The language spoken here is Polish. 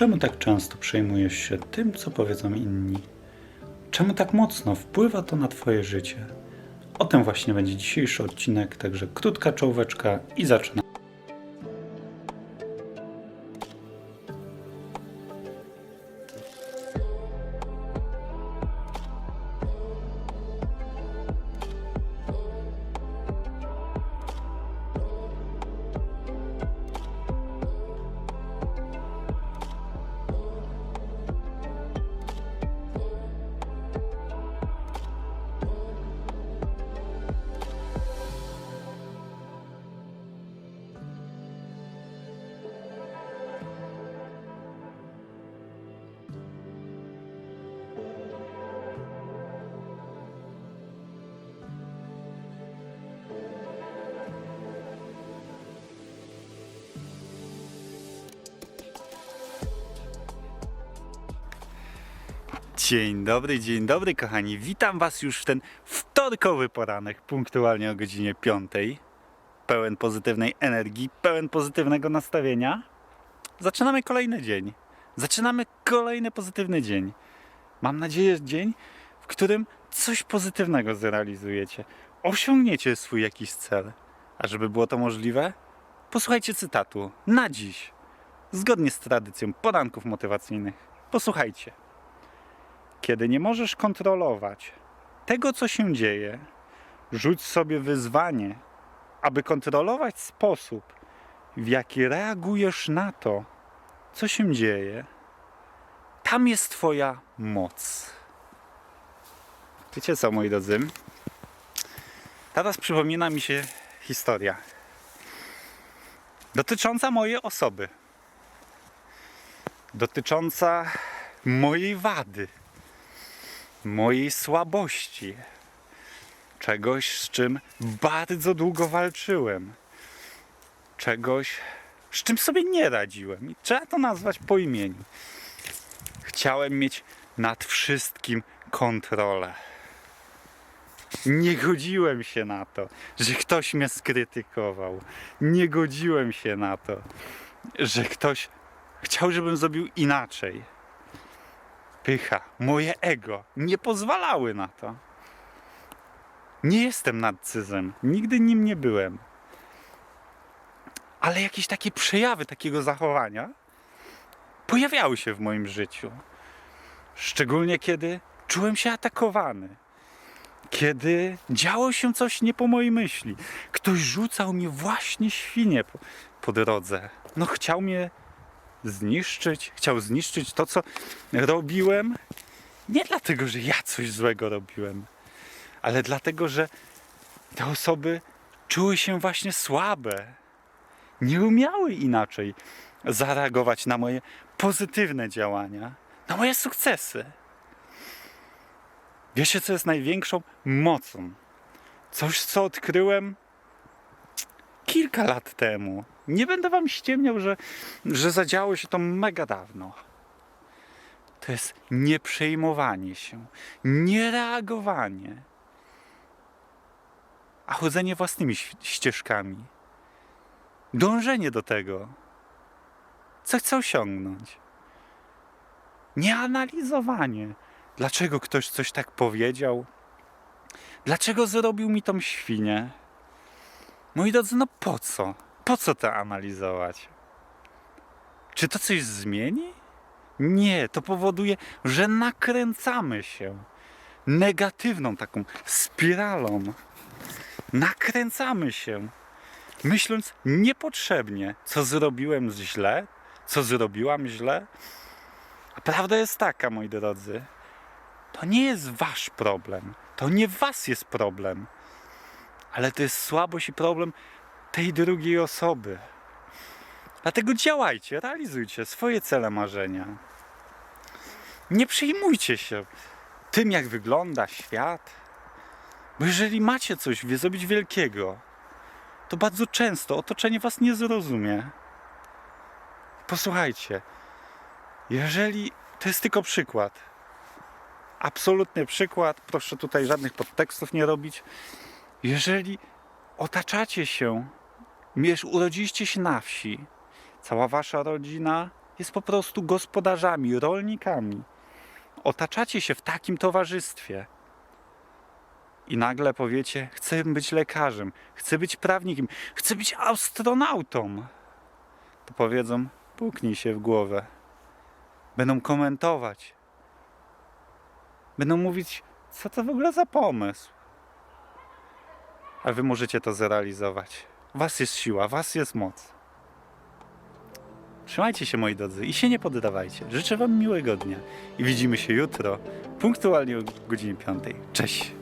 Czemu tak często przejmujesz się tym, co powiedzą inni? Czemu tak mocno wpływa to na Twoje życie? O tym właśnie będzie dzisiejszy odcinek, także krótka czołóweczka i zaczynamy. Dzień dobry, dzień dobry kochani. Witam Was już w ten wtorkowy poranek, punktualnie o godzinie 5. Pełen pozytywnej energii, pełen pozytywnego nastawienia. Zaczynamy kolejny dzień. Zaczynamy kolejny pozytywny dzień. Mam nadzieję, że dzień, w którym coś pozytywnego zrealizujecie. Osiągniecie swój jakiś cel. A żeby było to możliwe, posłuchajcie cytatu na dziś. Zgodnie z tradycją poranków motywacyjnych. Posłuchajcie. Kiedy nie możesz kontrolować tego, co się dzieje, rzuć sobie wyzwanie, aby kontrolować sposób, w jaki reagujesz na to, co się dzieje. Tam jest Twoja moc. Wiecie co, moi drodzy? Teraz przypomina mi się historia dotycząca mojej osoby, dotycząca mojej wady mojej słabości, czegoś, z czym bardzo długo walczyłem, czegoś, z czym sobie nie radziłem. I trzeba to nazwać po imieniu. Chciałem mieć nad wszystkim kontrolę. Nie godziłem się na to, że ktoś mnie skrytykował. Nie godziłem się na to, że ktoś chciał, żebym zrobił inaczej pycha, moje ego nie pozwalały na to. Nie jestem narcyzem, nigdy nim nie byłem. Ale jakieś takie przejawy takiego zachowania pojawiały się w moim życiu. Szczególnie kiedy czułem się atakowany. Kiedy działo się coś nie po mojej myśli. Ktoś rzucał mi właśnie świnie po, po drodze. No chciał mnie zniszczyć, chciał zniszczyć to, co robiłem. Nie dlatego, że ja coś złego robiłem, ale dlatego, że te osoby czuły się właśnie słabe. Nie umiały inaczej zareagować na moje pozytywne działania, na moje sukcesy. Wiecie, co jest największą mocą? Coś, co odkryłem kilka lat temu. Nie będę wam ściemniał, że, że zadziało się to mega dawno. To jest nieprzejmowanie się, niereagowanie, a chodzenie własnymi ścieżkami. Dążenie do tego, co chcę osiągnąć. Nieanalizowanie, dlaczego ktoś coś tak powiedział, dlaczego zrobił mi tą świnię. Moi drodzy, no po co? Po co to analizować? Czy to coś zmieni? Nie, to powoduje, że nakręcamy się negatywną taką spiralą. Nakręcamy się, myśląc niepotrzebnie, co zrobiłem źle, co zrobiłam źle. A prawda jest taka, moi drodzy, to nie jest wasz problem, to nie was jest problem, ale to jest słabość i problem tej drugiej osoby. Dlatego działajcie, realizujcie swoje cele, marzenia. Nie przejmujcie się tym, jak wygląda świat. Bo jeżeli macie coś zrobić wielkiego, to bardzo często otoczenie was nie zrozumie. Posłuchajcie, jeżeli to jest tylko przykład, absolutny przykład, proszę tutaj żadnych podtekstów nie robić. Jeżeli otaczacie się, urodziliście się na wsi, cała wasza rodzina jest po prostu gospodarzami, rolnikami. Otaczacie się w takim towarzystwie. I nagle powiecie: Chcę być lekarzem, chcę być prawnikiem, chcę być astronautą. To powiedzą: Puknij się w głowę. Będą komentować. Będą mówić: Co to w ogóle za pomysł? A wy możecie to zrealizować. Was jest siła, was jest moc. Trzymajcie się moi drodzy i się nie poddawajcie. Życzę wam miłego dnia i widzimy się jutro punktualnie o godzinie 5. Cześć!